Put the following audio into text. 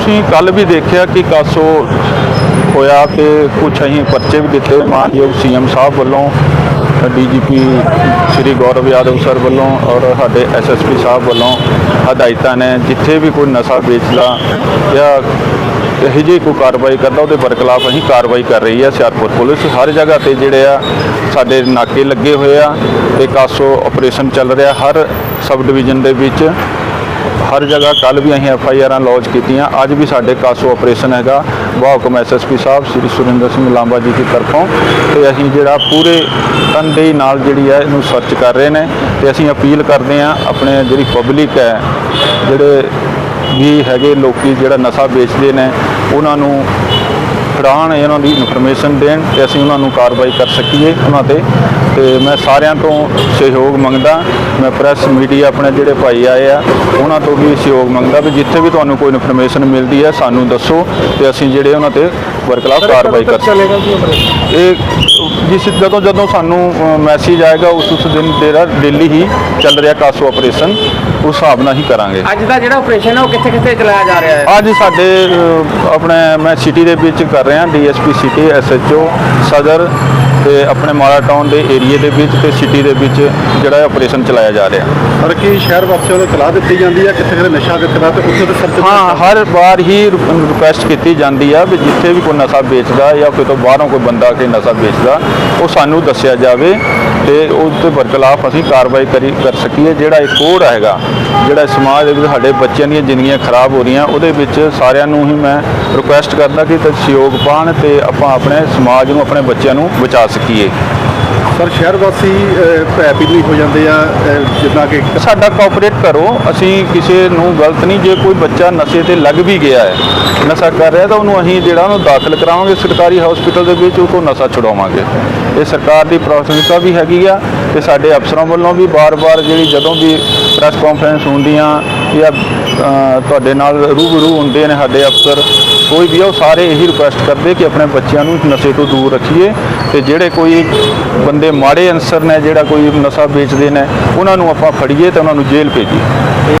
ਤੁਸੀਂ ਕੱਲ ਵੀ ਦੇਖਿਆ ਕਿ ਕਾਸੋ ਹੋਇਆ ਕਿ ਕੁਝ ਅਸੀਂ ਪਰਚੇ ਵੀ ਦਿੱਤੇ ਮਾਨਯੋਗ ਸੀਐਮ ਸਾਹਿਬ ਵੱਲੋਂ, ਡੀਜੀਪੀ ਸ਼੍ਰੀ ਗੌਰਵ ਯਾਦਵ ਸਰ ਵੱਲੋਂ ਔਰ ਸਾਡੇ ਐਸਐਸਪੀ ਸਾਹਿਬ ਵੱਲੋਂ ਹਦਾਇਤਾਂ ਨੇ, ਜਿੱਥੇ ਵੀ ਕੋਈ ਨਸ਼ਾ ਵੇਚਦਾ ਜਾਂ ਇਹੋ ਜਿਹੀ ਕੋਈ ਕਾਰਵਾਈ ਕਰਦਾ, ਉਹਦੇ ਬਰਖਲਾਫ ਅਸੀਂ ਕਾਰਵਾਈ ਕਰ ਰਹੀ ਹੈ ਹੁਸ਼ਿਆਰਪੁਰ ਪੁਲਿਸ ਹਰ ਜਗ੍ਹਾ ਤੇ ਜਿਹੜੇ ਆ, ਸਾਡੇ ਨਾਕੇ ਲੱਗੇ ਹੋਏ ਆ ਤੇ ਕਾਸੋ ਆਪਰੇਸ਼ਨ ਚੱਲ ਰਿਹਾ ਹਰ ਸਬ ਡਿਵੀਜ਼ਨ ਦੇ ਵਿੱਚ। ਹਰ ਜਗ੍ਹਾ ਕੱਲ ਵੀ ਅਸੀਂ ਐਫ ਆਈ ਆਰਾਂ ਲੌਂਚ ਕੀਤੀਆਂ। ਅੱਜ ਵੀ ਸਾਡੇ ਕਾਸੋ ਆਪਰੇਸ਼ਨ ਹੈਗਾ। ਵਾਹ ਹੁਕਮ ਐਸਐਸਪੀ ਸਾਹਿਬ, ਸ੍ਰੀ ਸੁਰਿੰਦਰ ਸਿੰਘ ਲਾਂਬਾ ਜੀ ਦੀ ਤਰਫੋਂ। ਤੇ ਅਸੀਂ ਜਿਹੜਾ ਪੂਰੇ ਤਨਦੇਹੀ ਨਾਲ ਜਿਹੜੀ ਹੈ ਇਹਨੂੰ ਸਰਚ ਕਰ ਰਹੇ ਨੇ। ਤੇ ਅਸੀਂ ਅਪੀਲ ਕਰਦੇ ਹਾਂ ਆਪਣੇ ਜਿਹੜੀ ਪਬਲਿਕ ਹੈ, ਜਿਹੜੇ ਵੀ ਹੈਗੇ ਲੋਕੀ ਜਿਹੜਾ ਨਸ਼ਾ ਵੇਚਦੇ ਨੇ, ਉਹਨਾਂ ਨੂੰ ਫੜਾਉਣ ਇਹਨਾਂ ਦੀ ਇਨਫੋਰਮੇਸ਼ਨ ਦੇਣ ਤੇ ਅਸੀਂ ਉਹਨਾਂ ਨੂੰ ਕਾਰਵਾਈ ਕਰ ਸਕੀਏ ਉਹਨਾਂ ਤੇ। ਤੇ ਮੈਂ ਸਾਰਿਆਂ ਤੋਂ ਸਹਿਯੋਗ ਮੰਗਦਾ। ਮੈਂ ਪ੍ਰੈਸ ਮੀਡੀਆ ਆਪਣੇ ਜਿਹੜੇ ਭਾਈ ਆਏ ਆ ਉਹਨਾਂ ਤੋਂ ਵੀ ਸਹਿਯੋਗ ਮੰਗਦਾ ਵੀ ਜਿੱਥੇ ਵੀ ਤੁਹਾਨੂੰ ਕੋਈ ਇਨਫੋਰਮੇਸ਼ਨ ਮਿਲਦੀ ਹੈ ਸਾਨੂੰ ਦੱਸੋ ਤੇ ਅਸੀਂ ਜਿਹੜੇ ਉਹਨਾਂ ਤੇ ਵਰਕਲਾਫ ਕਾਰਵਾਈ ਕਰ ਆਪਰੇਸ਼ਨ ਇਹ ਜਿਸ ਜਦੋਂ ਜਦੋਂ ਸਾਨੂੰ ਮੈਸੇਜ ਆਏਗਾ ਉਸ ਉਸ ਦਿਨ ਤੇਰਾ ਦਿੱਲੀ ਹੀ ਚੱਲ ਰਿਹਾ ਕਾਸੋ ਆਪਰੇਸ਼ਨ ਉਸ ਹਿਸਾਬ ਨਾਲ ਹੀ ਕਰਾਂਗੇ। ਅੱਜ ਦਾ ਜਿਹੜਾ ਆਪਰੇਸ਼ਨ ਹੈ ਉਹ ਕਿੱਥੇ ਕਿੱਥੇ ਚਲਾਇਆ ਜਾ ਰਿਹਾ ਹੈ? ਅੱਜ ਸਾਡੇ ਆਪਣੇ ਮੈਂ ਸਿਟੀ ਦੇ ਵਿੱਚ ਕਰ ਰਿਹਾ ਡੀਐਸਪੀ ਸਿਟੀ ਐਸਐਚਓ ਸਦਰ ਤੇ ਆਪਣੇ ਮਾਲਾ ਟਾਊਨ ਦੇ ਏਰੀਏ ਦੇ ਵਿੱਚ ਤੇ ਸਿਟੀ ਦੇ ਵਿੱਚ ਜਿਹੜਾ ਆਪਰੇਸ਼ਨ ਚਲਾਇਆ ਜਾ ਰਿਹਾ। ਹਰ ਕੀ ਸ਼ਹਿਰ ਵਾਸੀਆਂ ਨੂੰ ਸਲਾਹ ਦਿੱਤੀ ਜਾਂਦੀ ਹੈ ਕਿੱਥੇ ਕਿੱਥੇ ਨਸ਼ਾ ਵਿਕਦਾ ਤੇ ਉੱਥੇ ਤੇ ਸਰਚ ਹਾਂ ਹਰ ਵਾਰ ਹੀ ਰਿਕੁਐਸਟ ਕੀਤੀ ਜਾਂਦੀ ਆ ਵੀ ਜਿੱਥੇ ਵੀ ਕੋਈ ਨਸ਼ਾ ਵੇਚਦਾ ਜਾਂ ਕੋਈ ਤੋਂ ਬਾਹਰੋਂ ਕੋਈ ਬੰਦਾ ਕਿ ਨਸ਼ਾ ਵੇਚਦਾ ਉਹ ਸਾਨੂੰ ਦੱਸਿਆ ਜਾਵੇ ਤੇ ਉਸ ਤੇ ਬਰਖਲਾਫ ਅਸੀਂ ਕਾਰਵਾਈ ਕਰੀ ਕਰ ਸਕੀਏ। ਜਿਹੜਾ ਇੱਕ ਕੋਡ ਹੈਗਾ ਜਿਹੜਾ ਸਮਾਜ ਦੇ ਵਿੱਚ ਸਾਡੇ ਬੱਚਿਆਂ ਦੀਆਂ ਜ਼ਿੰਦਗੀਆਂ ਖਰਾਬ ਹੋ ਰਹੀਆਂ ਉਹਦੇ ਵਿੱਚ ਸਾਰਿਆਂ ਨੂੰ ਹੀ ਮੈਂ ਰਿਕੁਐਸਟ ਕਰਦਾ ਕਿ ਤੁਸੀਂ ਸਹਿਯੋਗ ਪਾਣ ਤੇ ਆਪਾਂ ਆਪਣੇ ਸਮਾਜ ਨੂੰ ਆਪਣੇ ਬੱਚਿਆਂ ਨੂੰ ਬਚਾ ਸਕੀਏ ਸਰ ਸ਼ਹਿਰ ਵਾਸੀ ਅਹ, ਭੈਭੀਤ ਹੋ ਜਾਂਦੇ ਆ ਜਿੱਦਾਂ ਕਿ ਸਾਡਾ ਕੋਆਪਰੇਟ ਕਰੋ ਅਸੀਂ ਕਿਸੇ ਨੂੰ ਗਲਤ ਨਹੀਂ ਜੇ ਕੋਈ ਬੱਚਾ ਨਸ਼ੇ ਤੇ ਲੱਗ ਵੀ ਗਿਆ ਹੈ ਨਸ਼ਾ ਕਰ ਰਿਹਾ ਤਾਂ ਉਹਨੂੰ ਅਸੀਂ ਜਿਹੜਾ ਉਹਨੂੰ ਦਾਖਲ ਕਰਾਵਾਂਗੇ ਸਰਕਾਰੀ ਹਸਪੀਟਲ ਦੇ ਵਿੱਚ ਉਹ ਤੋਂ ਨਸ਼ਾ ਛੁਡਾਵਾਂਗੇ। ਇਹ ਸਰਕਾਰ ਦੀ ਪ੍ਰਾਥਮਿਕਤਾ ਵੀ ਹੈਗੀ ਆ ਤੇ ਸਾਡੇ ਅਫਸਰਾਂ ਵੱਲੋਂ ਵੀ ਬਾਰ-ਬਾਰ ਜਿਹੜੀ ਜਦੋਂ ਵੀ ਪ੍ਰੈਸ ਕਾਨਫਰੰਸ ਹੁੰਦੀਆਂ ਜਾਂ ਤੁਹਾਡੇ ਨਾਲ ਰੂਬਰੂ ਹੁੰਦੇ ਨੇ ਸਾਡੇ ਅਫਸਰ ਕੋਈ ਵੀ ਆ, ਉਹ ਸਾਰੇ ਇਹੀ ਰਿਕੁਐਸਟ ਕਰਦੇ ਕਿ ਆਪਣੇ ਬੱਚਿਆਂ ਨੂੰ ਨਸ਼ੇ ਤੋਂ ਦੂਰ ਰੱਖੀਏ ਤੇ ਜਿਹੜੇ ਕੋਈ ਬੰਦੇ ਮਾੜੇ ਅਨਸਰ ਨੇ ਜਿਹੜਾ ਕੋਈ ਨਸ਼ਾ ਵੇਚਦੇ ਨੇ ਉਹਨਾਂ ਨੂੰ ਆਪਾਂ ਫੜੀਏ ਤੇ ਉਹਨਾਂ ਨੂੰ ਜੇਲ੍ਹ ਭੇਜੀਏ।